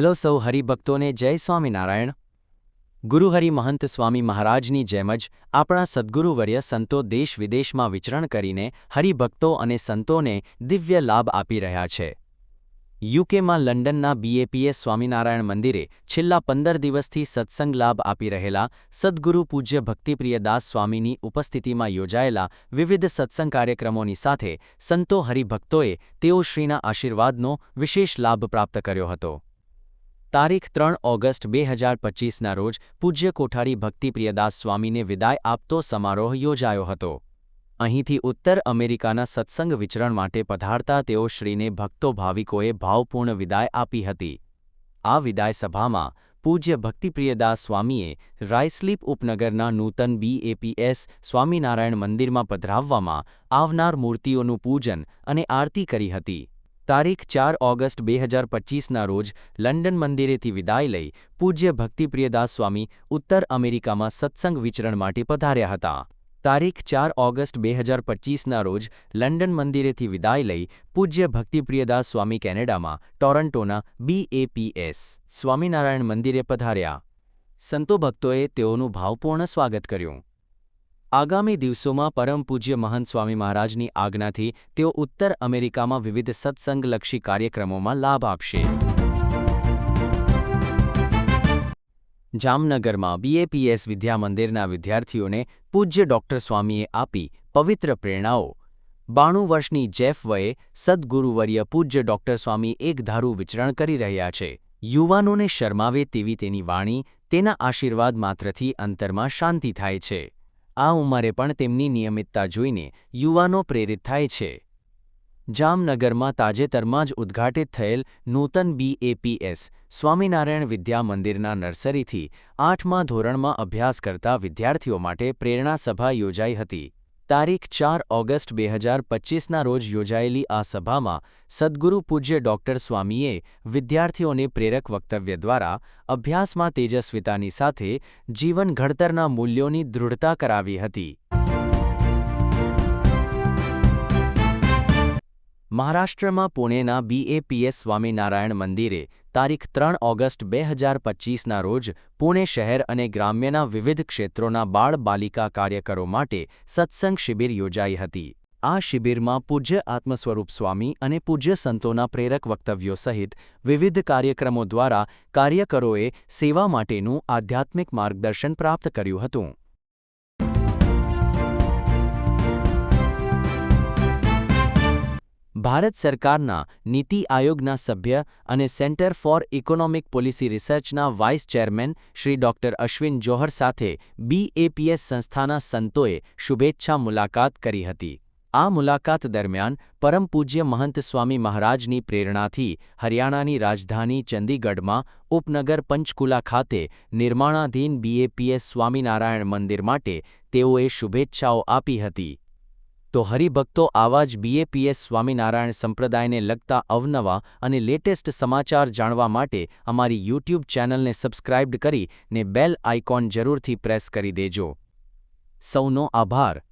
Hello સૌ હરિભક્તોને જય સ્વામિનારાયણ. ગુરુહરિ મહંત સ્વામી મહારાજની જેમ જ આપણા સદ્ગુરુવર્ય સંતો દેશ વિદેશમાં વિચરણ કરીને હરિભક્તો અને સંતોને દિવ્ય લાભ આપી રહ્યા છે. યુકેમાં લંડનના બીએપીએસ સ્વામિનારાયણ મંદિરે છેલ્લા પંદર દિવસથી સત્સંગ લાભ આપી રહેલા સદ્ગુરુ પૂજ્ય ભક્તિપ્રિયદાસ સ્વામીની ઉપસ્થિતિમાં યોજાયેલા વિવિધ સત્સંગ કાર્યક્રમોની સાથે સંતો હરિભક્તોએ તેઓ શ્રીના આશીર્વાદનો વિશેષ લાભ પ્રાપ્ત કર્યો હતો. તારીખ ત્રણ ઓગસ્ટ બે હજાર પચીસના રોજ પૂજ્ય કોઠારી ભક્તિપ્રિયદાસ સ્વામીને વિદાય આપતો સમારોહ યોજાયો હતો. અહીંથી ઉત્તર અમેરિકાના સત્સંગ વિચરણ માટે પધારતા તેઓ શ્રીને ભક્તો ભાવિકોએ ભાવપૂર્ણ વિદાય આપી હતી. આ વિદાય સભામાં પૂજ્ય ભક્તિપ્રિયદાસ સ્વામીએ રાયસ્લીપ ઉપનગરના નૂતન બીએપીએસ સ્વામિનારાયણ મંદિરમાં પધરાવવામાં આવનાર મૂર્તિઓનું પૂજન અને આરતી કરી હતી. તારીખ ચાર ઓગસ્ટ બે હજાર પચીસના રોજ લંડન મંદિરેથી વિદાય લઈ પૂજ્ય ભક્તિપ્રિયદાસ સ્વામી ઉત્તર અમેરિકામાં સત્સંગ વિચરણ માટે પધાર્યા હતા. તારીખ ચાર ઓગસ્ટ બે હજાર પચીસના રોજ લંડન મંદિરેથી વિદાય લઈ પૂજ્ય ભક્તિપ્રિયદાસ સ્વામી કેનેડામાં, ટોરન્ટોના બીએપીએસ સ્વામિનારાયણ મંદિરે પધાર્યા. સંતો ભક્તોએ તેઓનું ભાવપૂર્ણ સ્વાગત કર્યું. આગામી દિવસોમાં પરમ પૂજ્ય મહંત સ્વામી મહારાજની આજ્ઞાથી તેઓ ઉત્તર અમેરિકામાં વિવિધ સત્સંગલક્ષી કાર્યક્રમોમાં લાભ આપશે. જામનગરમાં બીએપીએસ વિદ્યામંદિરના વિદ્યાર્થીઓને પૂજ્ય ડોક્ટર સ્વામીએ આપી પવિત્ર પ્રેરણાઓ. બાણું વર્ષની જેફ વયે સદગુરુવર્ય પૂજ્ય ડોક્ટર સ્વામી એકધારું વિચરણ કરી રહ્યા છે. યુવાનોને શરમાવે તેવી તેની વાણી, તેના આશીર્વાદ માત્રથી અંતરમાં શાંતિ થાય છે. આ ઉંમરે પણ તેમની નિયમિતતા જોઈને યુવાનો પ્રેરિત થાય છે. જામનગરમાં તાજેતરમાં જ ઉદ્ઘાટિત થયેલ નૂતન બીએપીએસ સ્વામિનારાયણ વિદ્યા મંદિરના નર્સરીથી આઠમા ધોરણમાં અભ્યાસ કરતા વિદ્યાર્થીઓ માટે પ્રેરણા સભા યોજાઈ હતી. તારીખ ચાર ઓગસ્ટ બે હજાર પચીસના રોજ યોજાયેલી આ સભામાં સદ્ગુરુ પૂજ્ય ડોક્ટર સ્વામીએ વિદ્યાર્થીઓને પ્રેરક વક્તવ્ય દ્વારા અભ્યાસમાં તેજસ્વિતાની સાથે જીવન ઘડતરના મૂલ્યોની દૃઢતા કરાવી હતી. મહારાષ્ટ્રમાં પુણેના બીએપીએસ સ્વામિનારાયણ મંદિરે તારીખ ત્રણ ઓગસ્ટ બે હજાર પચીસના રોજ પુણે શહેર અને ગ્રામ્યના વિવિધ ક્ષેત્રોના બાળ બાલિકા કાર્યકરો માટે સત્સંગ શિબિર યોજાઈ હતી. આ શિબિરમાં પૂજ્ય આત્મસ્વરૂપ સ્વામી અને પૂજ્ય સંતોના પ્રેરક વક્તવ્યો સહિત વિવિધ કાર્યક્રમો દ્વારા કાર્યકરોએ સેવા માટેનું આધ્યાત્મિક માર્ગદર્શન પ્રાપ્ત કર્યું હતું. ભારત સરકારના નીતિ આયોગના સભ્ય અને centre for economic policy રિસર્ચના vice chairman Shri doctor Ashwin Johar સાથે બીએપીએસ સંસ્થાના સંતોએ શુભેચ્છા મુલાકાત કરી હતી. આ મુલાકાત દરમિયાન પરમ પૂજ્ય મહંત સ્વામી મહારાજની પ્રેરણાથી હરિયાણાની રાજધાની ચંદીગઢમાં ઉપનગર પંચકુલા ખાતે નિર્માણાધીન બીએપીએસ સ્વામિનારાયણ મંદિર માટે તેઓએ શુભેચ્છાઓ આપી હતી. તો હરિભક્તો આવા જ બીએપીએસ સ્વામિનારાયણ સંપ્રદાયને લગતા અવનવા અને લેટેસ્ટ સમાચાર જાણવા માટે અમારી યુટ્યુબ ચેનલને સબસ્ક્રાઇબ્ડ કરી ને બેલ આઇકોન જરૂરથી પ્રેસ કરી દેજો. સૌનો આભાર.